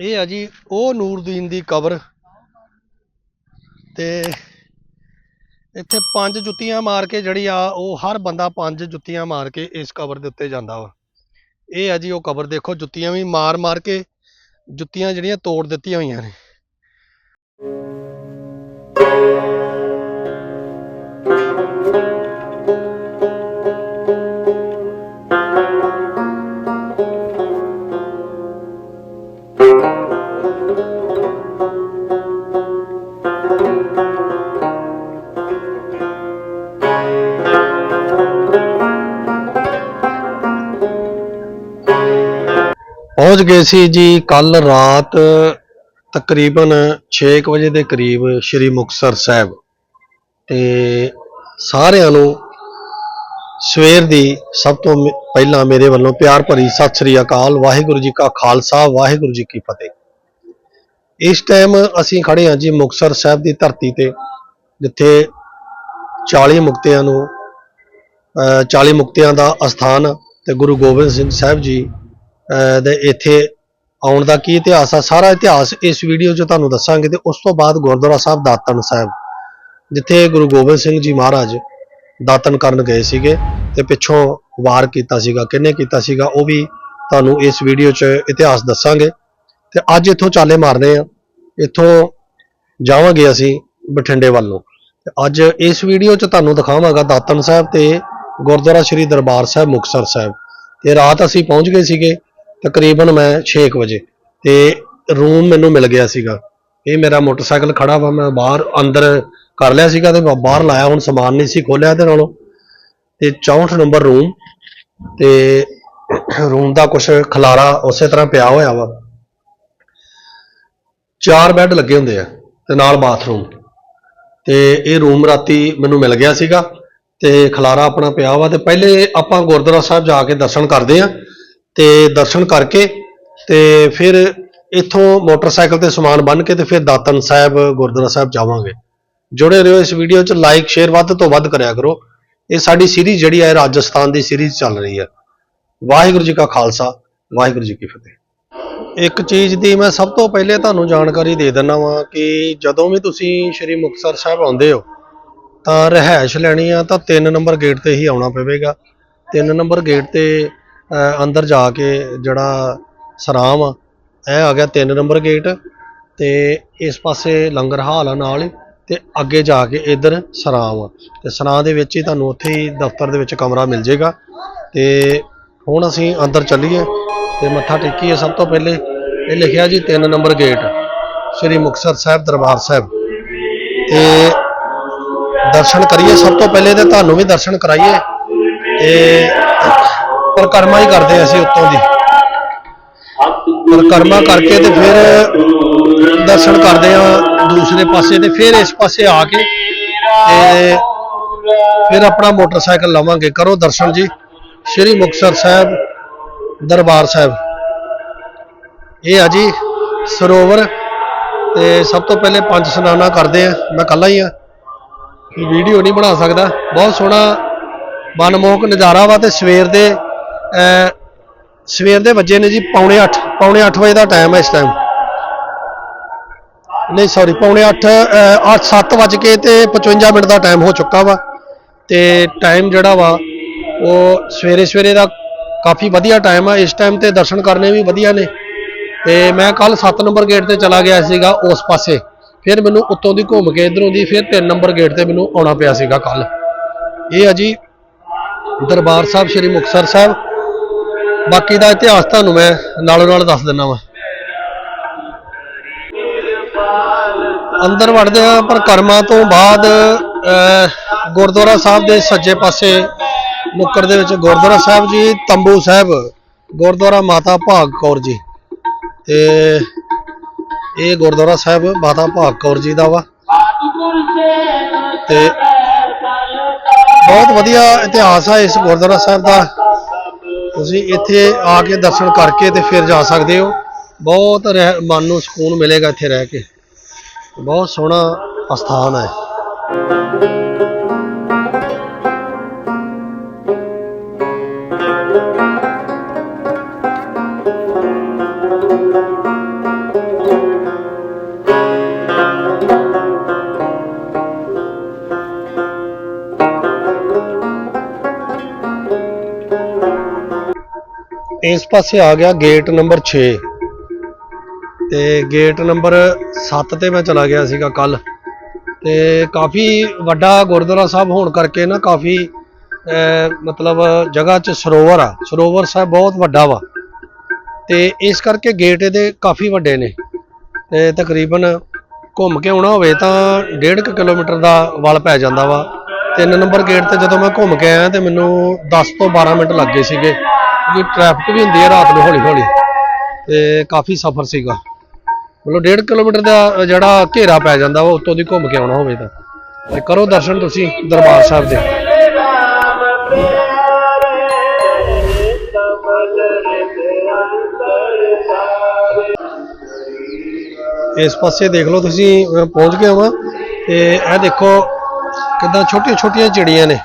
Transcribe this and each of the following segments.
ਇਹ ਆ ਜੀ, ਉਹ ਨੂਰਦੀਨ ਦੀ ਕਬਰ ਤੇ ਇੱਥੇ ਪੰਜ ਜੁੱਤੀਆਂ ਮਾਰ ਕੇ ਜਿਹੜੀ ਆ, ਉਹ ਹਰ ਬੰਦਾ ਪੰਜ ਜੁੱਤੀਆਂ ਮਾਰ ਕੇ ਇਸ ਕਬਰ ਦੇ ਉੱਤੇ ਜਾਂਦਾ ਵਾ। ਇਹ ਆ ਜੀ, ਉਹ ਕਬਰ ਦੇਖੋ, ਜੁੱਤੀਆਂ ਵੀ ਮਾਰ ਮਾਰ ਕੇ ਜੁੱਤੀਆਂ ਜਿਹੜੀਆਂ ਤੋੜ ਦਿੱਤੀਆਂ ਹੋਈਆਂ ਨੇ। ਪਹੁੰਚ ਗਏ ਸੀ ਜੀ ਕੱਲ ਰਾਤ ਤਕਰੀਬਨ 6 ਵਜੇ ਦੇ ਕਰੀਬ ਸ਼੍ਰੀ ਮੁਕਤਸਰ ਸਾਹਿਬ। ਤੇ ਸਾਰਿਆਂ ਨੂੰ ਸਵੇਰ ਦੀ ਸਭ ਤੋਂ ਪਹਿਲਾਂ ਮੇਰੇ ਵੱਲੋਂ ਪਿਆਰ ਭਰੀ ਸਤਿ ਸ੍ਰੀ ਅਕਾਲ, ਵਾਹਿਗੁਰੂ ਜੀ ਕਾ ਖਾਲਸਾ, ਵਾਹਿਗੁਰੂ ਜੀ ਕੀ ਫਤਿਹ। ਇਸ ਟਾਈਮ ਅਸੀਂ ਖੜੇ ਹਾਂ ਜੀ ਮੁਕਤਸਰ ਸਾਹਿਬ ਦੀ ਧਰਤੀ ਤੇ, ਜਿੱਥੇ 40 ਮੁਕਤਿਆਂ ਨੂੰ, ਅਹ 40 ਮੁਕਤਿਆਂ ਦਾ ਅਸਥਾਨ ਤੇ ਗੁਰੂ ਗੋਬਿੰਦ ਸਿੰਘ ਸਾਹਿਬ ਜੀ ਦੇ ਇੱਥੇ ਆਉਣ ਦਾ ਕੀ ਇਤਿਹਾਸ ਆ? ਸਾਰਾ ਇਤਿਹਾਸ ਇਸ ਵੀਡੀਓ 'ਚ ਤੁਹਾਨੂੰ ਦੱਸਾਂਗੇ ਤੇ ਉਸ ਤੋਂ ਬਾਅਦ ਗੁਰਦੁਆਰਾ ਸਾਹਿਬ ਦਾਤਨ ਸਾਹਿਬ, ਜਿੱਥੇ ਗੁਰੂ ਗੋਬਿੰਦ ਸਿੰਘ ਜੀ ਮਹਾਰਾਜ ਦਾਤਨ ਕਰਨ ਗਏ ਸੀਗੇ ਤੇ ਪਿੱਛੋਂ ਵਾਰ ਕੀਤਾ ਸੀਗਾ, ਕਿਹਨੇ ਕੀਤਾ ਸੀਗਾ, ਉਹ ਵੀ ਤੁਹਾਨੂੰ ਇਸ ਵੀਡੀਓ 'ਚ ਇਤਿਹਾਸ ਦੱਸਾਂਗੇ। ਤੇ ਅੱਜ ਇੱਥੋਂ ਚਾਲੇ ਮਾਰਨੇ ਆ, ਇੱਥੋਂ ਜਾਵਾਂਗੇ ਅਸੀਂ ਬਠਿੰਡੇ ਵੱਲ। ਨੂੰ ਤੇ ਅੱਜ ਇਸ ਵੀਡੀਓ 'ਚ ਤੁਹਾਨੂੰ ਦਿਖਾਵਾਂਗਾ ਦਾਤਨ ਸਾਹਿਬ ਤੇ ਗੁਰਦੁਆਰਾ ਸ੍ਰੀ ਦਰਬਾਰ ਸਾਹਿਬ ਮੁਕਤਸਰ ਸਾਹਿਬ। ਤੇ ਰਾਤ ਅਸੀਂ ਪਹੁੰਚ ਗਏ ਸੀਗੇ ਤਕਰੀਬਨ ਮੈਂ 6 ਵਜੇ। ਤੇ ਰੂਮ ਮੈਨੂੰ ਮਿਲ ਗਿਆ ਸੀਗਾ। ਇਹ ਮੇਰਾ ਮੋਟਰਸਾਈਕਲ ਖੜਾ ਵਾ, ਮੈਂ ਬਾਹਰ ਅੰਦਰ ਕਰ ਲਿਆ ਸੀਗਾ ਤੇ ਬਾਹਰ ਲਾਇਆ, ਹੁਣ ਸਮਾਨ ਨਹੀਂ ਸੀ ਖੋਲਿਆ ਤੇ ਨਾਲੋਂ। ਤੇ 64 ਨੰਬਰ ਰੂਮ ਤੇ ਰੂਮ ਦਾ ਕੁਝ ਖਲਾਰਾ ਉਸੇ ਤਰ੍ਹਾਂ ਪਿਆ ਹੋਇਆ ਵਾ। ਚਾਰ ਬੈੱਡ ਲੱਗੇ ਹੁੰਦੇ ਆ, ਤੇ ਨਾਲ ਬਾਥਰੂਮ ਤੇ ਇਹ ਰੂਮ ਰਾਤੀ ਮੈਨੂੰ ਮਿਲ ਗਿਆ ਸੀਗਾ, ਤੇ ਖਲਾਰਾ ਆਪਣਾ ਪਿਆ ਵਾ। ਤੇ ਪਹਿਲੇ ਆਪਾਂ ਗੁਰਦੁਆਰਾ ਸਾਹਿਬ ਜਾ ਕੇ ਦਰਸ਼ਨ ਕਰਦੇ ਆ। ਤੇ ਦਰਸ਼ਨ ਕਰਕੇ ਤੇ ਫਿਰ ਇੱਥੋਂ ਮੋਟਰਸਾਈਕਲ ਤੇ ਸਮਾਨ ਬੰਨ੍ਹ ਕੇ ਤੇ ਫਿਰ ਦਾਤਨ ਸਾਹਿਬ, ਗੁਰਦੁਆਰਾ ਸਾਹਿਬ ਜਾਵਾਂਗੇ। ਜੁੜੇ ਰਹੋ ਇਸ ਵੀਡੀਓ 'ਚ ਲਾਈਕ ਸ਼ੇਅਰ ਵੱਧ ਤੋਂ ਵੱਧ ਕਰਿਆ ਕਰੋ। ਇਹ ਸਾਡੀ ਸੀਰੀਜ਼ ਜਿਹੜੀ ਹੈ ਰਾਜਸਥਾਨ ਦੀ ਸੀਰੀਜ਼ ਚੱਲ ਰਹੀ ਹੈ। ਵਾਹਿਗੁਰੂ ਜੀ ਕਾ ਖਾਲਸਾ, ਵਾਹਿਗੁਰੂ ਜੀ ਕੀ ਫਤਿਹ। ਇੱਕ ਚੀਜ਼ ਦੀ ਮੈਂ ਸਭ ਤੋਂ ਪਹਿਲੇ ਤੁਹਾਨੂੰ ਜਾਣਕਾਰੀ ਦੇ ਦਿੰਦਾ ਵਾਂ ਕਿ ਜਦੋਂ ਵੀ ਤੁਸੀਂ ਸ਼੍ਰੀ ਮੁਕਤਸਰ ਸਾਹਿਬ ਆਉਂਦੇ ਹੋ, ਤਾਂ ਰਹਿائش ਲੈਣੀ ਆ ਤਾਂ 3 ਨੰਬਰ ਗੇਟ ਤੇ ਹੀ ਆਉਣਾ ਪਵੇਗਾ। 3 ਨੰਬਰ ਗੇਟ ਤੇ ਅੰਦਰ ਜਾ ਕੇ ਜਿਹੜਾ ਸਰਾਮ ਆ, ਇਹ ਆ ਗਿਆ 3 ਨੰਬਰ ਗੇਟ ਤੇ ਇਸ ਪਾਸੇ ਲੰਗਰ ਹਾਲ ਆ ਨਾਲ ਹੀ ਤੇ ਅੱਗੇ ਜਾ ਕੇ ਇਧਰ ਸਰਾਮ ਆ। ਤੇ ਸਰਾਂ ਦੇ ਵਿੱਚ ਹੀ ਤੁਹਾਨੂੰ ਉੱਥੇ ਹੀ ਦਫ਼ਤਰ ਦੇ ਵਿੱਚ ਕਮਰਾ ਮਿਲ ਜਾਏਗਾ। ਤੇ ਹੁਣ ਅਸੀਂ ਅੰਦਰ ਚੱਲੀਏ ਤੇ ਮੱਥਾ ਟੇਕੀਏ ਸਭ ਤੋਂ ਪਹਿਲੇ। ਇਹ ਲਿਖਿਆ ਜੀ 3 ਨੰਬਰ ਗੇਟ, ਸ੍ਰੀ ਮੁਕਤਸਰ ਸਾਹਿਬ ਦਰਬਾਰ ਸਾਹਿਬ। ਤੇ ਦਰਸ਼ਨ ਕਰੀਏ ਸਭ ਤੋਂ ਪਹਿਲੇ ਤੇ ਤੁਹਾਨੂੰ ਵੀ ਦਰਸ਼ਨ ਕਰਾਈਏ। ਤੇ ਪਰਿਕਰਮਾ ਹੀ ਕਰਦੇ ਹਾਂ ਅਸੀਂ ਉੱਤੋਂ ਦੀ ਪਰਿਕਰਮਾ ਕਰਕੇ ਤੇ ਫਿਰ ਦਰਸ਼ਨ ਕਰਦੇ ਆ ਦੂਸਰੇ ਪਾਸੇ ਤੇ ਫਿਰ ਇਸ ਪਾਸੇ ਆ ਕੇ ਤੇ ਫਿਰ ਆਪਣਾ ਮੋਟਰਸਾਈਕਲ ਲਵਾਂਗੇ। ਕਰੋ ਦਰਸ਼ਨ ਜੀ। ਸ਼੍ਰੀ ਮੁਕਤਸਰ ਸਾਹਿਬ ਦਰਬਾਰ ਸਾਹਿਬ। ਇਹ ਆ ਜੀ ਸਰੋਵਰ ਤੇ ਸਭ ਤੋਂ ਪਹਿਲੇ ਪੰਜ ਸਨਾਨਾ ਕਰਦੇ ਆ। ਮੈਂ ਕੱਲਾ ਹੀ ਆ। ਵੀਡੀਓ ਨਹੀਂ ਬਣਾ ਸਕਦਾ। ਬਹੁਤ ਸੋਹਣਾ ਮਨਮੋਹਕ ਨਜ਼ਾਰਾ ਵਾ ਤੇ ਸਵੇਰ ਦੇ ਸਵੇਰ ਦੇ ਵੱਜੇ ਨੇ ਜੀ ਪੌਣੇ 8 ਪੌਣੇ 8 ਵਜੇ ਦਾ ਟਾਈਮ ਹੈ ਇਸ ਟਾਈਮ ਨਹੀਂ ਸੌਰੀ ਪੌਣੇ 8 8 7 ਵੱਜ ਕੇ ਤੇ 55 ਮਿੰਟ ਦਾ ਟਾਈਮ ਹੋ ਚੁੱਕਾ ਵਾ। ਤੇ ਟਾਈਮ ਜਿਹੜਾ ਵਾ, ਉਹ ਸਵੇਰੇ ਸਵੇਰੇ ਦਾ ਕਾਫੀ ਵਧੀਆ ਟਾਈਮ ਆ। ਇਸ ਟਾਈਮ ਤੇ ਦਰਸ਼ਨ ਕਰਨੇ ਵੀ ਵਧੀਆ ਨੇ। ਤੇ ਮੈਂ ਕੱਲ 7 ਨੰਬਰ ਗੇਟ ਤੇ ਚਲਾ ਗਿਆ ਸੀਗਾ ਉਸ ਪਾਸੇ। ਫਿਰ ਮੈਨੂੰ ਉੱਤੋਂ ਦੀ ਘੁੰਮ ਕੇ ਇਧਰੋਂ ਦੀ ਫਿਰ 3 ਨੰਬਰ ਗੇਟ ਤੇ ਮੈਨੂੰ ਆਉਣਾ ਪਿਆ ਸੀਗਾ ਕੱਲ। ਇਹ ਆ ਜੀ ਦਰਬਾਰ ਸਾਹਿਬ, ਸ੍ਰੀ ਮੁਕਤਸਰ ਸਾਹਿਬ। ਬਾਕੀ ਦਾ ਇਤਿਹਾਸ ਤੁਹਾਨੂੰ ਮੈਂ ਨਾਲੋਂ ਨਾਲ ਦੱਸ ਦਿੰਦਾ ਵਾ। ਅੰਦਰ ਵੜਦੇ ਆ ਪਰ ਕਰਮਾਂ ਤੋਂ ਬਾਅਦ ਗੁਰਦੁਆਰਾ ਸਾਹਿਬ ਦੇ ਸੱਜੇ ਪਾਸੇ ਨੁੱਕਰ ਦੇ ਵਿੱਚ ਗੁਰਦੁਆਰਾ ਸਾਹਿਬ ਜੀ, ਤੰਬੂ ਸਾਹਿਬ, ਗੁਰਦੁਆਰਾ ਮਾਤਾ ਭਾਗ ਕੌਰ ਜੀ। ਤੇ ਇਹ ਗੁਰਦੁਆਰਾ ਸਾਹਿਬ ਮਾਤਾ ਭਾਗ ਕੌਰ ਜੀ ਦਾ ਵਾ। ਤੇ ਬਹੁਤ ਵਧੀਆ ਇਤਿਹਾਸ ਆ ਇਸ ਗੁਰਦੁਆਰਾ ਸਾਹਿਬ ਦਾ। ਤੁਸੀਂ ਇੱਥੇ ਆ ਕੇ ਦਰਸ਼ਨ ਕਰਕੇ ਤੇ ਫਿਰ ਜਾ ਸਕਦੇ ਹੋ। ਬਹੁਤ ਰਹਿ- ਮਨ ਨੂੰ ਸਕੂਨ ਮਿਲੇਗਾ ਇੱਥੇ ਰਹਿ ਕੇ। ਬਹੁਤ ਸੋਹਣਾ ਅਸਥਾਨ ਹੈ। ਪਾਸੇ ਆ ਗਿਆ ਗੇਟ ਨੰਬਰ 6 ਤੇ ਗੇਟ ਨੰਬਰ 7 ਤੇ ਮੈਂ ਚਲਾ ਗਿਆ ਸੀਗਾ ਕੱਲ। ਤੇ ਕਾਫੀ ਵੱਡਾ ਗੁਰਦੁਆਰਾ ਸਾਹਿਬ ਹੋਣ ਕਰਕੇ ਨਾ ਕਾਫੀ ਮਤਲਬ ਜਗ੍ਹਾ 'ਚ ਸਰੋਵਰ ਆ। ਸਰੋਵਰ ਸਾਹਿਬ ਬਹੁਤ ਵੱਡਾ ਵਾ। ਤੇ ਇਸ ਕਰਕੇ ਗੇਟ ਇਹਦੇ ਕਾਫੀ ਵੱਡੇ ਨੇ। ਤੇ ਤਕਰੀਬਨ ਘੁੰਮ ਕੇ ਆਉਣਾ ਹੋਵੇ ਤਾਂ 1.5 ਕਿਲੋਮੀਟਰ ਦਾ ਵਲ ਪੈ ਜਾਂਦਾ ਵਾ। ਤਿੰਨ ਨੰਬਰ ਗੇਟ ਤੇ ਜਦੋਂ ਮੈਂ ਘੁੰਮ ਕੇ ਆਇਆ ਤੇ ਮੈਨੂੰ 10 ਤੋਂ 12 ਮਿੰਟ ਲੱਗੇ ਸੀਗੇ। ਕਿਉਂਕਿ ਟ੍ਰੈਫਿਕ ਵੀ ਹੁੰਦੀ ਹੈ ਰਾਤ ਨੂੰ ਹੌਲੀ ਹੌਲੀ। ਤੇ ਕਾਫੀ ਸਫ਼ਰ ਸੀਗਾ। ਮਤਲਬ 1.5 ਕਿਲੋਮੀਟਰ ਦਾ ਜਿਹੜਾ ਘੇਰਾ ਪੈ ਜਾਂਦਾ ਵਾ ਉੱਤੋਂ ਦੀ ਘੁੰਮ ਕੇ ਆਉਣਾ ਹੋਵੇ ਤਾਂ। ਤੇ ਕਰੋ ਦਰਸ਼ਨ ਤੁਸੀਂ ਦਰਬਾਰ ਸਾਹਿਬ ਦੇ। ਇਸ ਪਾਸੇ ਦੇਖ ਲਓ ਤੁਸੀਂ ਪਹੁੰਚ ਗਿਆ ਵਾਂ। ਤੇ ਇਹ ਦੇਖੋ ਕਿੱਦਾਂ ਛੋਟੀਆਂ ਛੋਟੀਆਂ ਚਿੜੀਆਂ ਨੇ।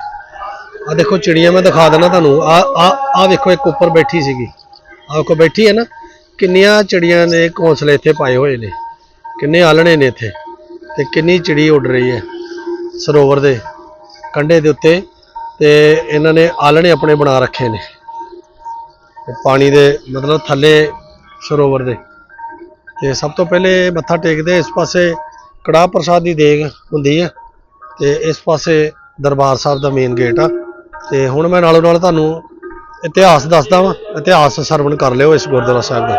ਆ ਦੇਖੋ ਚਿੜੀਆਂ, ਮੈਂ ਦਿਖਾ ਦਿੰਦਾ ਤੁਹਾਨੂੰ। ਆ ਆ ਆ ਵੇਖੋ, ਇੱਕ ਉੱਪਰ ਬੈਠੀ ਸੀਗੀ। ਆ ਵੇਖੋ ਬੈਠੀ ਹੈ ਨਾ। ਕਿੰਨੀਆਂ ਚਿੜੀਆਂ ਨੇ ਘੋਂਸਲੇ ਇੱਥੇ ਪਾਏ ਹੋਏ ਨੇ। ਕਿੰਨੇ ਆਲਣੇ ਨੇ ਇੱਥੇ। ਤੇ ਕਿੰਨੀ ਚਿੜੀ ਉੱਡ ਰਹੀ ਹੈ ਸਰੋਵਰ ਦੇ ਕੰਢੇ ਦੇ ਉੱਤੇ। ਤੇ ਇਹਨਾਂ ਨੇ ਆਲਣੇ ਆਪਣੇ ਬਣਾ ਰੱਖੇ ਨੇ। ਤੇ ਪਾਣੀ ਦੇ ਮਤਲਬ ਥੱਲੇ ਸਰੋਵਰ ਦੇ। ਤੇ ਸਭ ਤੋਂ ਪਹਿਲੇ ਮੱਥਾ ਟੇਕਦੇ ਇਸ ਪਾਸੇ ਕੜਾਹ ਪ੍ਰਸਾਦ ਦੀ ਦੇਗ ਹੁੰਦੀ ਹੈ। ਤੇ ਇਸ ਪਾਸੇ ਦਰਬਾਰ ਸਾਹਿਬ ਦਾ ਮੇਨ ਗੇਟ ਆ। ਤੇ ਹੁਣ ਮੈਂ ਨਾਲੋਂ ਨਾਲ ਤੁਹਾਨੂੰ ਇਤਿਹਾਸ ਦੱਸਦਾ ਵਾਂ, ਇਤਿਹਾਸ ਸਰਵਣ ਕਰ ਲਿਓ ਇਸ ਗੁਰਦੁਆਰਾ ਸਾਹਿਬ ਦਾ।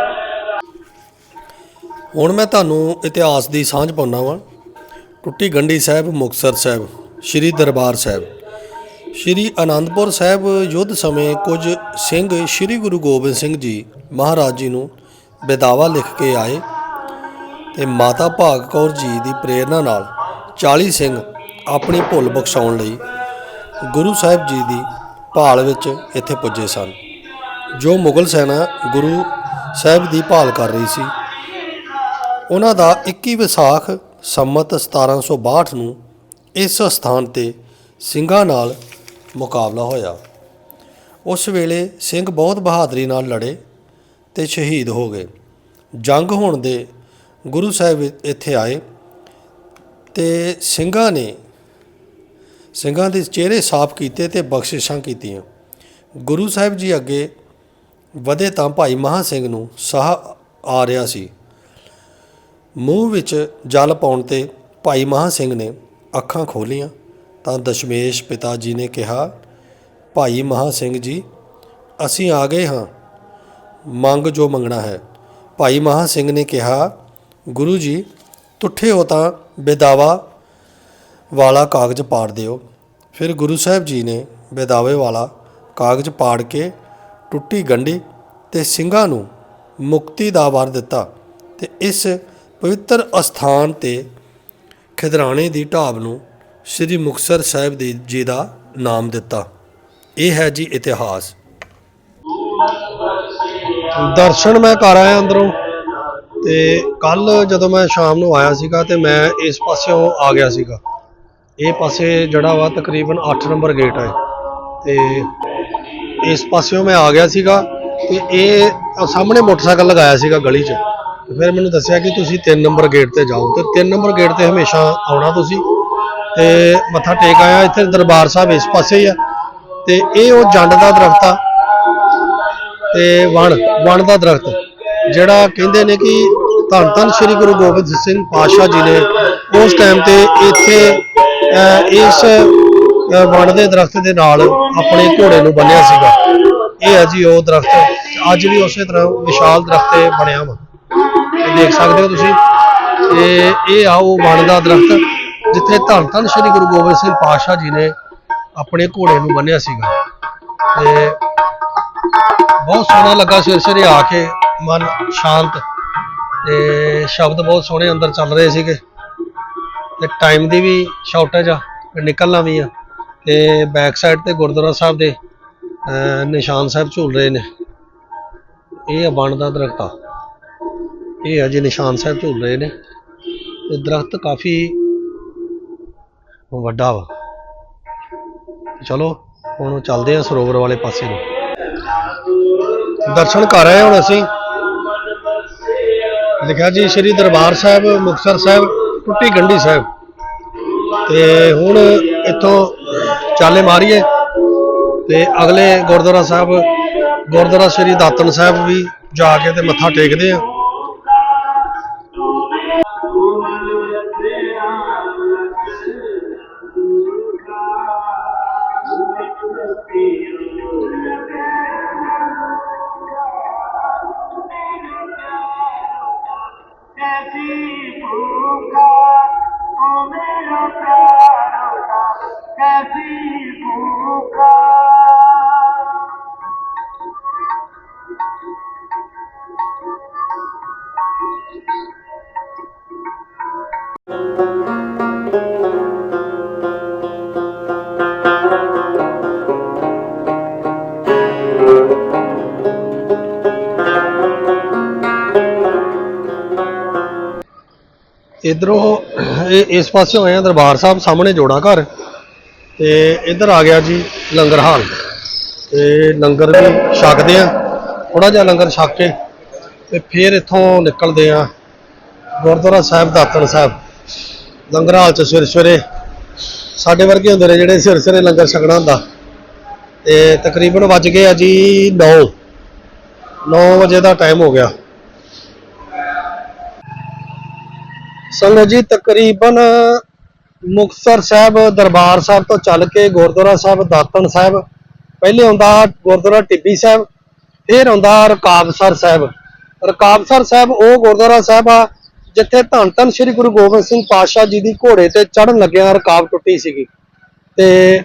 ਹੁਣ ਮੈਂ ਤੁਹਾਨੂੰ ਇਤਿਹਾਸ ਦੀ ਸਾਂਝ ਪਾਉਣਾ ਵਾਂ। ਟੁੱਟੀ ਗੰਢੀ ਸਾਹਿਬ, ਮੁਕਤਸਰ ਸਾਹਿਬ, ਸ੍ਰੀ ਦਰਬਾਰ ਸਾਹਿਬ। ਸ੍ਰੀ ਆਨੰਦਪੁਰ ਸਾਹਿਬ ਯੁੱਧ ਸਮੇਂ ਕੁਝ ਸਿੰਘ ਸ੍ਰੀ ਗੁਰੂ ਗੋਬਿੰਦ ਸਿੰਘ ਜੀ ਮਹਾਰਾਜ ਜੀ ਨੂੰ ਬੇਦਾਵਾ ਲਿਖ ਕੇ ਆਏ ਤੇ ਮਾਤਾ ਭਾਗ ਕੌਰ ਜੀ ਦੀ ਪ੍ਰੇਰਣਾ ਨਾਲ 40 ਸਿੰਘ ਆਪਣੀ ਭੁੱਲ ਬਖਸ਼ਾਉਣ ਲਈ ਗੁਰੂ ਸਾਹਿਬ ਜੀ ਦੀ ਭਾਲ ਵਿੱਚ ਇੱਥੇ ਪੁੱਜੇ ਸਨ। ਜੋ ਮੁਗਲ ਸੈਨਾ ਗੁਰੂ ਸਾਹਿਬ ਦੀ ਭਾਲ ਕਰ ਰਹੀ ਸੀ, ਉਹਨਾਂ ਦਾ 21 ਵਿਸਾਖ ਸੰਮਤ 1762 ਨੂੰ ਇਸ ਸਥਾਨ ਤੇ ਸਿੰਘਾਂ ਨਾਲ ਮੁਕਾਬਲਾ ਹੋਇਆ। ਉਸ ਵੇਲੇ ਸਿੰਘ ਬਹੁਤ ਬਹਾਦਰੀ ਨਾਲ ਲੜੇ ਤੇ ਸ਼ਹੀਦ ਹੋ ਗਏ। ਜੰਗ ਹੋਣ ਦੇ ਗੁਰੂ ਸਾਹਿਬ ਇੱਥੇ ਆਏ ਤੇ ਸਿੰਘਾਂ ਨੇ ਸਿੰਘਾਂ ਦੇ ਚਿਹਰੇ ਸਾਫ਼ ਕੀਤੇ ਤੇ ਬਖਸ਼ਿਸ਼ਾਂ ਕੀਤੀਆਂ। ਗੁਰੂ ਸਾਹਿਬ ਜੀ ਅੱਗੇ ਵਧੇ ਤਾਂ ਭਾਈ ਮਹਾ ਸਿੰਘ ਨੂੰ ਸਾਹ ਆ ਰਿਹਾ ਸੀ। ਮੂੰਹ ਵਿੱਚ ਜਲ ਪਾਉਣ ਤੇ ਭਾਈ ਮਹਾ ਸਿੰਘ ਨੇ ਅੱਖਾਂ ਖੋਲੀਆਂ ਤਾਂ ਦਸ਼ਮੇਸ਼ ਪਿਤਾ ਜੀ ਨੇ ਕਿਹਾ, ਭਾਈ ਮਹਾ ਸਿੰਘ ਜੀ, ਅਸੀਂ ਆ ਗਏ ਹਾਂ। ਮੰਗ ਜੋ ਮੰਗਣਾ ਹੈ। ਭਾਈ ਮਹਾ ਸਿੰਘ ਨੇ ਕਿਹਾ, ਗੁਰੂ ਜੀ, ਤੁੱਠੇ ਹੋ ਤਾਂ ਬੇਦਾਵਾ ਵਾਲਾ ਕਾਗਜ਼ ਪਾੜ ਦਿਓ। ਫਿਰ ਗੁਰੂ ਸਾਹਿਬ ਜੀ ਨੇ ਬੇਦਾਵੇ ਵਾਲਾ ਕਾਗਜ਼ ਪਾੜ ਕੇ ਟੁੱਟੀ ਗੰਢੀ ਤੇ ਸਿੰਘਾਂ ਨੂੰ ਮੁਕਤੀ ਦਾ ਵਰ ਦਿੱਤਾ ਤੇ ਇਸ ਪਵਿੱਤਰ ਅਸਥਾਨ ਤੇ ਖਿਦਰਾਣੇ ਦੀ ਢਾਬ ਨੂੰ ਸ੍ਰੀ ਮੁਕਤਸਰ ਸਾਹਿਬ ਦੀ ਜੀ ਦਾ ਨਾਮ ਦਿੱਤਾ। ਇਹ ਹੈ ਜੀ ਇਤਿਹਾਸ। ਦਰਸ਼ਨ ਮੈਂ ਕਰ ਆਇਆ ਅੰਦਰੋਂ ਤੇ ਕੱਲ ਜਦੋਂ ਮੈਂ ਸ਼ਾਮ ਨੂੰ ਆਇਆ ਸੀਗਾ ਤੇ ਮੈਂ ਇਸ ਪਾਸਿਓਂ ਆ ਗਿਆ ਸੀਗਾ। ਇਹ ਪਾਸੇ ਜਿਹੜਾ ਵਾ ਤਕਰੀਬਨ 8 ਨੰਬਰ ਗੇਟ ਹੈ ਤੇ ਇਸ ਪਾਸਿਓਂ ਮੈਂ ਆ ਗਿਆ ਸੀਗਾ ਤੇ ਇਹ ਸਾਹਮਣੇ ਮੋਟਰਸਾਈਕਲ ਲਗਾਇਆ ਸੀਗਾ ਗਲੀ 'ਚ। ਤੇ ਫਿਰ ਮੈਨੂੰ ਦੱਸਿਆ ਕਿ ਤੁਸੀਂ 3 ਨੰਬਰ ਗੇਟ ਤੇ ਜਾਓ। ਤੇ 3 ਨੰਬਰ ਗੇਟ ਤੇ ਹਮੇਸ਼ਾ ਆਉਣਾ ਤੁਸੀਂ। ਤੇ ਮੱਥਾ ਟੇਕ ਆਇਆ ਇੱਥੇ ਦਰਬਾਰ ਸਾਹਿਬ ਇਸ ਪਾਸੇ ਹੀ ਆ। ਤੇ ਇਹ ਉਹ ਜੰਡ ਦਾ ਦਰਖਤ ਆ। ਤੇ ਵਣ ਵਣ ਦਾ ਦਰਖਤ, ਜਿਹੜਾ ਕਹਿੰਦੇ ਨੇ ਕਿ ਧੰਨ ਧੰਨ ਸ੍ਰੀ ਗੁਰੂ ਗੋਬਿੰਦ ਸਿੰਘ ਪਾਤਸ਼ਾਹ ਜੀ ਨੇ ਉਸ ਟਾਈਮ ਤੇ ਇੱਥੇ ਇਸ ਅਹ, ਵਣ ਦੇ ਦਰਖਤ ਦੇ ਨਾਲ ਆਪਣੇ ਘੋੜੇ ਨੂੰ ਬੰਨਿਆ ਸੀਗਾ। ਇਹ ਹੈ ਜੀ ਉਹ ਦਰਖਤ। ਅੱਜ ਵੀ ਉਸੇ ਤਰ੍ਹਾਂ ਵਿਸ਼ਾਲ ਦਰਖਤ ਇਹ ਬਣਿਆ ਵਾ। ਦੇਖ ਸਕਦੇ ਹੋ ਤੁਸੀਂ। ਤੇ ਇਹ ਆ ਉਹ ਵਣ ਦਾ ਦਰਖਤ ਜਿੱਥੇ ਧੰਨ ਧੰਨ ਸ੍ਰੀ ਗੁਰੂ ਗੋਬਿੰਦ ਸਿੰਘ ਪਾਤਸ਼ਾਹ ਜੀ ਨੇ ਆਪਣੇ ਘੋੜੇ ਨੂੰ ਬੰਨਿਆ ਸੀਗਾ। ਤੇ ਬਹੁਤ ਸੋਹਣਾ ਲੱਗਾ ਸਵੇਰੇ ਸਵੇਰੇ ਆ ਕੇ ਮਨ ਸ਼ਾਂਤ। ਤੇ ਸ਼ਬਦ ਬਹੁਤ ਸੋਹਣੇ ਅੰਦਰ ਚੱਲ ਰਹੇ ਸੀਗੇ। ਤੇ ਟਾਈਮ ਦੀ ਵੀ ਸ਼ਾਰਟੇਜ ਆ ਨਿਕਲਣਾ ਵੀ ਆ। ਤੇ ਬੈਕ ਸਾਈਡ ਤੇ ਗੁਰਦੁਆਰਾ ਸਾਹਿਬ ਦੇ ਨਿਸ਼ਾਨ ਸਾਹਿਬ ਝੂਲ ਰਹੇ ਨੇ। ਇਹ ਆ ਬਣ ਦਾ ਦਰਖਤ ਆ। ਇਹ ਆ ਜੀ ਨਿਸ਼ਾਨ ਸਾਹਿਬ ਝੂਲ ਰਹੇ ਨੇ। ਤੇ ਦਰਖਤ ਕਾਫੀ ਵੱਡਾ ਵਾ। ਚਲੋ, ਹੁਣ ਚੱਲਦੇ ਆ ਸਰੋਵਰ ਵਾਲੇ ਪਾਸੇ ਨੂੰ। ਦਰਸ਼ਨ ਕਰ ਰਹੇ ਹੁਣ ਅਸੀਂ। ਲਿਖਿਆ ਜੀ, ਸ੍ਰੀ ਦਰਬਾਰ ਸਾਹਿਬ, ਮੁਕਤਸਰ ਸਾਹਿਬ। ਟੁੱਟੀ ਗੰਢੀ ਸਾਹਿਬ। ਤੇ ਹੁਣ ਇੱਥੋਂ ਚਾਲੇ ਮਾਰੀਏ ਤੇ ਅਗਲੇ ਗੁਰਦੁਆਰਾ ਸਾਹਿਬ, ਗੁਰਦੁਆਰਾ ਸ੍ਰੀ ਦਾਤਨ ਸਾਹਿਬ ਵੀ ਜਾ ਕੇ ਤੇ ਮੱਥਾ ਟੇਕਦੇ ਆ। ਇਧਰੋਂ ਇਹ ਇਸ ਪਾਸੇ ਹੋਏ ਆ ਦਰਬਾਰ ਸਾਹਿਬ, ਸਾਹਮਣੇ ਜੋੜਾ ਘਰ। ਤੇ ਇੱਧਰ ਆ ਗਿਆ ਜੀ ਲੰਗਰ ਹਾਲ। ਤੇ ਲੰਗਰ ਵੀ ਛਕਦੇ ਆ। ਥੋੜਾ ਜਿਹਾ ਲੰਗਰ ਛਕ ਕੇ ਤੇ ਫਿਰ ਇੱਥੋਂ ਨਿਕਲਦੇ ਆ ਗੁਰਦੁਆਰਾ ਸਾਹਿਬ ਦਾਤਨ ਸਾਹਿਬ। ਲੰਗਰ ਹਾਲ ਚ ਸਵੇਰੇ ਸਵੇਰੇ ਸਾਡੇ ਵਰਗੇ ਹੁੰਦੇ ਨੇ ਜਿਹੜੇ ਸਵੇਰੇ ਸਵੇਰੇ ਲੰਗਰ ਛਕਣਾ ਹੁੰਦਾ। ਤੇ ਤਕਰੀਬਨ ਵੱਜ ਗਏ ਆ ਜੀ 9 9 ਵਜੇ ਦਾ ਟਾਈਮ ਹੋ ਗਿਆ। ਸੰਗਤ ਜੀ, ਤਕਰੀਬਨ ਮੁਕਤਸਰ ਸਾਹਿਬ ਦਰਬਾਰ ਸਾਹਿਬ ਤੋਂ ਚੱਲ ਕੇ ਗੁਰਦੁਆਰਾ ਸਾਹਿਬ ਦਾਤਨ ਸਾਹਿਬ, ਪਹਿਲੇ ਆਉਂਦਾ ਗੁਰਦੁਆਰਾ ਟਿੱਬੀ ਸਾਹਿਬ, ਫਿਰ ਆਉਂਦਾ ਰਕਾਬਸਰ ਸਾਹਿਬ। ਰਕਾਬਸਰ ਸਾਹਿਬ, ਉਹ ਗੁਰਦੁਆਰਾ ਸਾਹਿਬ ਆ, ਜਿੱਥੇ ਧੰਨ ਧੰਨ ਸ੍ਰੀ ਗੁਰੂ ਗੋਬਿੰਦ ਸਿੰਘ ਪਾਤਸ਼ਾਹ ਜੀ ਦੀ ਘੋੜੇ ਤੇ ਚੜ੍ਹਨ ਲੱਗਿਆ ਰਕਾਬ ਟੁੱਟੀ ਸੀਗੀ। ਤੇ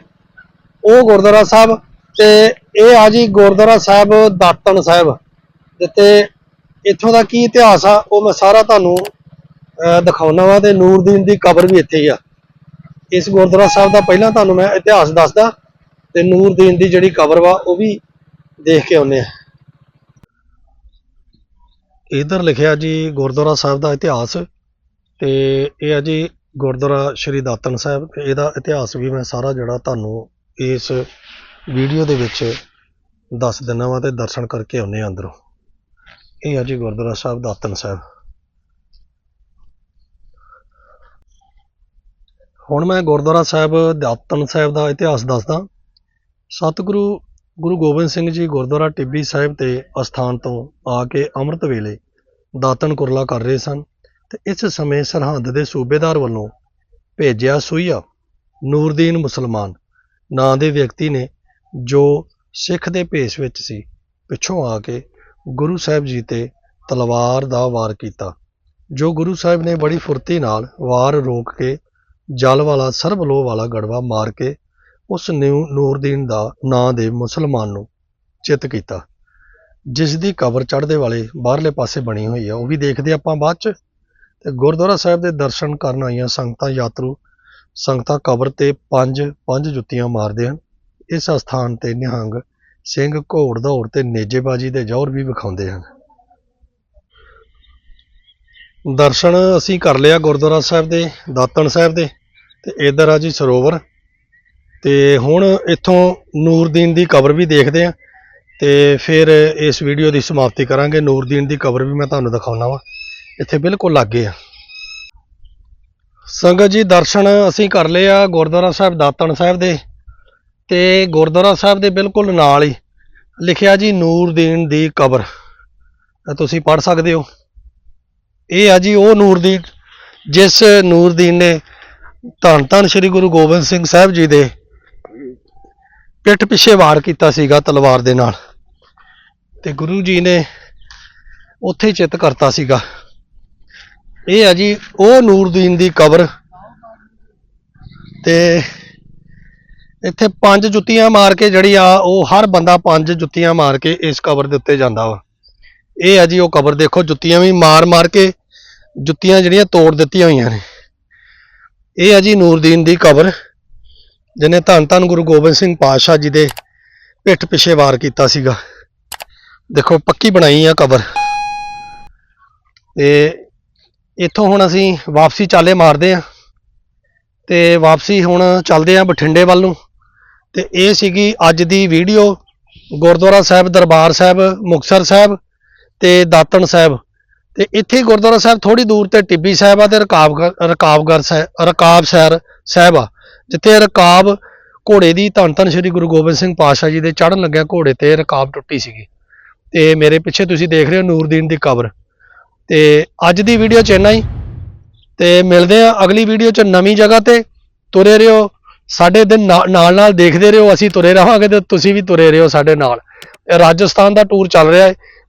ਉਹ ਗੁਰਦੁਆਰਾ ਸਾਹਿਬ, ਤੇ ਇਹ ਆ ਜੀ ਗੁਰਦੁਆਰਾ ਸਾਹਿਬ ਦਾਤਨ ਸਾਹਿਬ, ਜਿੱਥੇ ਇੱਥੋਂ ਦਾ ਕੀ ਇਤਿਹਾਸ ਆ, ਉਹ ਮੈਂ ਸਾਰਾ ਤੁਹਾਨੂੰ ਦਿਖਾਉਣਾ ਵਾ ਤੇ ਨੂਰਦੀਨ ਦੀ ਕਬਰ ਵੀ ਇੱਥੇ ਹੀ ਆ। ਇਸ ਗੁਰਦੁਆਰਾ ਸਾਹਿਬ ਦਾ ਪਹਿਲਾਂ ਤੁਹਾਨੂੰ ਮੈਂ ਇਤਿਹਾਸ ਦੱਸਦਾ, ਤੇ ਨੂਰਦੀਨ ਦੀ ਜਿਹੜੀ ਕਬਰ ਵਾ, ਉਹ ਵੀ ਦੇਖ ਕੇ ਆਉਨੇ ਆ। ਇਧਰ ਲਿਖਿਆ ਜੀ ਗੁਰਦੁਆਰਾ ਸਾਹਿਬ ਦਾ ਇਤਿਹਾਸ, ਤੇ ਇਹ ਆ ਜੀ ਗੁਰਦੁਆਰਾ ਸ਼੍ਰੀ ਦਾਤਨ ਸਾਹਿਬ, ਤੇ ਇਹਦਾ ਇਤਿਹਾਸ ਵੀ ਮੈਂ ਸਾਰਾ ਜਿਹੜਾ ਤੁਹਾਨੂੰ ਇਸ ਵੀਡੀਓ ਦੇ ਵਿੱਚ ਦੱਸ ਦਿੰਦਾ ਵਾ ਤੇ ਦਰਸ਼ਨ ਕਰਕੇ ਆਉਨੇ ਆ ਅੰਦਰੋਂ। ਇਹ ਆ ਜੀ ਗੁਰਦੁਆਰਾ ਸਾਹਿਬ ਦਾਤਨ ਸਾਹਿਬ। ਹੁਣ ਮੈਂ ਗੁਰਦੁਆਰਾ ਸਾਹਿਬ ਦਾਤਨ ਸਾਹਿਬ ਦਾ ਇਤਿਹਾਸ ਦੱਸਦਾ। ਸਤਿਗੁਰੂ, ਗੁਰੂ ਗੋਬਿੰਦ ਸਿੰਘ ਜੀ ਗੁਰਦੁਆਰਾ ਟਿੱਬੀ ਸਾਹਿਬ ਤੇ ਅਸਥਾਨ ਤੋਂ ਆ ਕੇ ਅੰਮ੍ਰਿਤ ਵੇਲੇ ਦਾਤਨ ਕੁਰਲਾ ਕਰ ਰਹੇ ਸਨ ਤੇ ਇਸ ਸਮੇਂ ਸਰਹੰਦ ਦੇ ਸੂਬੇਦਾਰ ਵੱਲੋਂ ਭੇਜਿਆ ਸੂਈਆ। ਨੂਰਦੀਨ ਮੁਸਲਮਾਨ ਨਾਂ ਦੇ ਵਿਅਕਤੀ ਨੇ ਜੋ ਸਿੱਖ ਦੇ ਭੇਸ ਵਿੱਚ ਸੀ, ਪਿੱਛੋਂ ਆ ਕੇ ਗੁਰੂ ਸਾਹਿਬ ਜੀ ਤੇ ਤਲਵਾਰ ਦਾ ਵਾਰ ਕੀਤਾ। ਜੋ ਗੁਰੂ ਸਾਹਿਬ ਨੇ ਬੜੀ ਫੁਰਤੀ ਨਾਲ ਵਾਰ ਰੋਕ ਕੇ ਜਲ ਵਾਲਾ ਸਰਬ ਲੋਹ ਵਾਲਾ ਗੜਵਾ ਮਾਰ ਕੇ ਉਸ ਨਿਊ- ਨੂਰਦੀਨ ਦਾ ਨਾਂ ਦੇ ਮੁਸਲਮਾਨ ਨੂੰ ਚਿੱਤ ਕੀਤਾ। ਜਿਸ ਦੀ ਕਬਰ ਚੜ੍ਹਦੇ ਵਾਲੇ ਬਾਹਰਲੇ ਪਾਸੇ ਬਣੀ ਹੋਈ ਆ, ਉਹ ਵੀ ਦੇਖਦੇ ਆਪਾਂ ਬਾਅਦ ਚ। ਤੇ ਗੁਰਦੁਆਰਾ ਸਾਹਿਬ ਦੇ ਦਰਸ਼ਨ ਕਰਨ ਆਈਆਂ ਸੰਗਤਾਂ ਯਾਤਰੂ ਸੰਗਤਾਂ ਕਬਰ ਤੇ ਪੰਜ ਪੰਜ ਜੁੱਤੀਆਂ ਮਾਰਦੇ ਹਨ। ਇਸ ਅਸਥਾਨ ਤੇ ਨਿਹੰਗ ਸਿੰਘ ਘੋੜ ਦੌੜ ਤੇ ਨੇਜੇਬਾਜੀ ਦੇ ਜੌਹਰ ਵੀ ਵਿਖਾਉਂਦੇ ਹਨ। ਦਰਸ਼ਨ ਅਸੀਂ ਕਰ ਲਿਆ ਗੁਰਦੁਆਰਾ ਸਾਹਿਬ ਦੇ ਦਾਤਨ ਸਾਹਿਬ ਦੇ ਤੇ ਇਧਰ ਆ ਜੀ ਸਰੋਵਰ ਤੇ ਹੁਣ ਇੱਥੋਂ ਨੂਰਦੀਨ ਦੀ ਕਬਰ ਵੀ ਦੇਖਦੇ ਆ ਤੇ ਫਿਰ ਇਸ ਵੀਡੀਓ ਦੀ ਸਮਾਪਤੀ ਕਰਾਂਗੇ। ਨੂਰਦੀਨ ਦੀ ਕਬਰ ਵੀ ਮੈਂ ਤੁਹਾਨੂੰ ਦਿਖਾਉਣਾ ਵਾ। ਇੱਥੇ ਬਿਲਕੁਲ ਲਾਗੇ ਆ। ਸੰਗਤ ਜੀ, ਦਰਸ਼ਨ ਅਸੀਂ ਕਰ ਲਏ ਆ ਗੁਰਦੁਆਰਾ ਸਾਹਿਬ ਦਾਤਨ ਸਾਹਿਬ ਦੇ ਤੇ ਗੁਰਦੁਆਰਾ ਸਾਹਿਬ ਦੇ ਬਿਲਕੁਲ ਨਾਲ ਹੀ ਲਿਖਿਆ ਜੀ ਨੂਰਦੀਨ ਦੀ ਕਬਰ। ਇਹ ਤੁਸੀਂ ਪੜ੍ਹ ਸਕਦੇ ਹੋ। ਇਹ ਆ ਜੀ ਉਹ ਨੂਰਦੀਨ ਜਿਸ ਨੂਰਦੀਨ ਨੇ ਧੰਨ ਧੰਨ ਸ੍ਰੀ ਗੁਰੂ ਗੋਬਿੰਦ ਸਿੰਘ ਸਾਹਿਬ ਜੀ ਦੇ ਪਿੱਠ ਪਿੱਛੇ ਵਾਰ ਕੀਤਾ ਸੀਗਾ ਤਲਵਾਰ ਦੇ ਨਾਲ। ਤੇ ਗੁਰੂ ਜੀ ਨੇ ਉੱਥੇ ਹੀ ਚਿੱਤ ਕਰਤਾ ਸੀਗਾ। ਇਹ ਆ ਜੀ ਉਹ ਨੂਰਦੀਨ ਦੀ ਕਬਰ। ਤੇ ਇੱਥੇ ਪੰਜ ਜੁੱਤੀਆਂ ਮਾਰ ਕੇ ਜਿਹੜੀ ਆ, ਉਹ ਹਰ ਬੰਦਾ ਪੰਜ ਜੁੱਤੀਆਂ ਮਾਰ ਕੇ ਇਸ ਕਬਰ ਦੇ ਉੱਤੇ ਜਾਂਦਾ ਵਾ। ਇਹ ਆ ਜੀ, ਉਹ ਕਬਰ ਦੇਖੋ, ਜੁੱਤੀਆਂ ਵੀ ਮਾਰ ਮਾਰ ਕੇ ਜੁੱਤੀਆਂ ਜਿਹੜੀਆਂ ਤੋੜ ਦਿੱਤੀਆਂ ਹੋਈਆਂ ਨੇ। ਇਹ ਆ ਜੀ ਨੂਰਦੀਨ ਦੀ ਕਬਰ, ਜਿਹਨੇ ਧੰਨ ਧੰਨ ਗੁਰੂ ਗੋਬਿੰਦ ਸਿੰਘ ਪਾਤਸ਼ਾਹ ਜੀ ਦੇ ਪਿੱਠ ਪਿੱਛੇ ਵਾਰ ਕੀਤਾ ਸੀਗਾ। ਦੇਖੋ, ਪੱਕੀ ਬਣਾਈ ਆ ਕਬਰ। ਤੇ ਇੱਥੋਂ ਹੁਣ ਅਸੀਂ ਵਾਪਸੀ ਚਾਲੇ ਮਾਰਦੇ ਆ। ਤੇ ਵਾਪਸੀ ਹੁਣ ਚੱਲਦੇ ਆ ਬਠਿੰਡੇ ਵੱਲ ਨੂੰ। ਤੇ ਇਹ ਸੀਗੀ ਅੱਜ ਦੀ ਵੀਡੀਓ। ਗੁਰਦੁਆਰਾ ਸਾਹਿਬ, ਦਰਬਾਰ ਸਾਹਿਬ, ਮੁਕਤਸਰ ਸਾਹਿਬ ਤੇ ਦਾਤਨ ਸਾਹਿਬ। ਤੇ ਇੱਥੇ ਗੁਰਦੁਆਰਾ ਸਾਹਿਬ ਥੋੜੀ ਦੂਰ ਤੇ ਟਿੱਬੀ ਸਾਹਿਬ ਆ ਤੇ ਰਕਾਬ ਰਕਾਬਗੜ ਸਾਹਿਬ ਰਕਾਬ ਸਹਿਰ ਸਾਹਿਬ ਆ, ਜਿੱਥੇ ਰਕਾਬ ਘੋੜੇ ਦੀ ਧੰਨ ਧੰਨ ਸ੍ਰੀ ਗੁਰੂ ਗੋਬਿੰਦ ਸਿੰਘ ਪਾਤਸ਼ਾਹ ਜੀ ਦੇ ਚੜ੍ਹਨ ਲੱਗਿਆ ਘੋੜੇ ਤੇ ਰਕਾਬ ਟੁੱਟੀ ਸੀਗੀ। ਤੇ ਮੇਰੇ ਪਿੱਛੇ ਤੁਸੀਂ ਦੇਖ ਰਹੇ ਹੋ ਨੂਰਦੀਨ ਦੀ ਕਬਰ। ਤੇ ਅੱਜ ਦੀ ਵੀਡੀਓ ਚ ਇੰਨਾ ਹੀ। ਤੇ ਮਿਲਦੇ ਆ ਅਗਲੀ ਵੀਡੀਓ ਚ ਨਵੀਂ ਜਗ੍ਹਾ ਤੇ। ਤੁਰੇ ਰਹੋ, ਸਾਡੇ ਦਿਨ ਨਾਲ ਨਾਲ ਦੇਖਦੇ ਰਹੋ, ਅਸੀਂ ਤੁਰੇ ਰਹਾਂਗੇ ਤੇ ਤੁਸੀਂ ਵੀ ਤੁਰੇ ਰਹੋ ਸਾਡੇ ਨਾਲ। ਰਾਜਸਥਾਨ ਦਾ ਟੂਰ ਚੱਲ ਰਿਹਾ ਹੈ।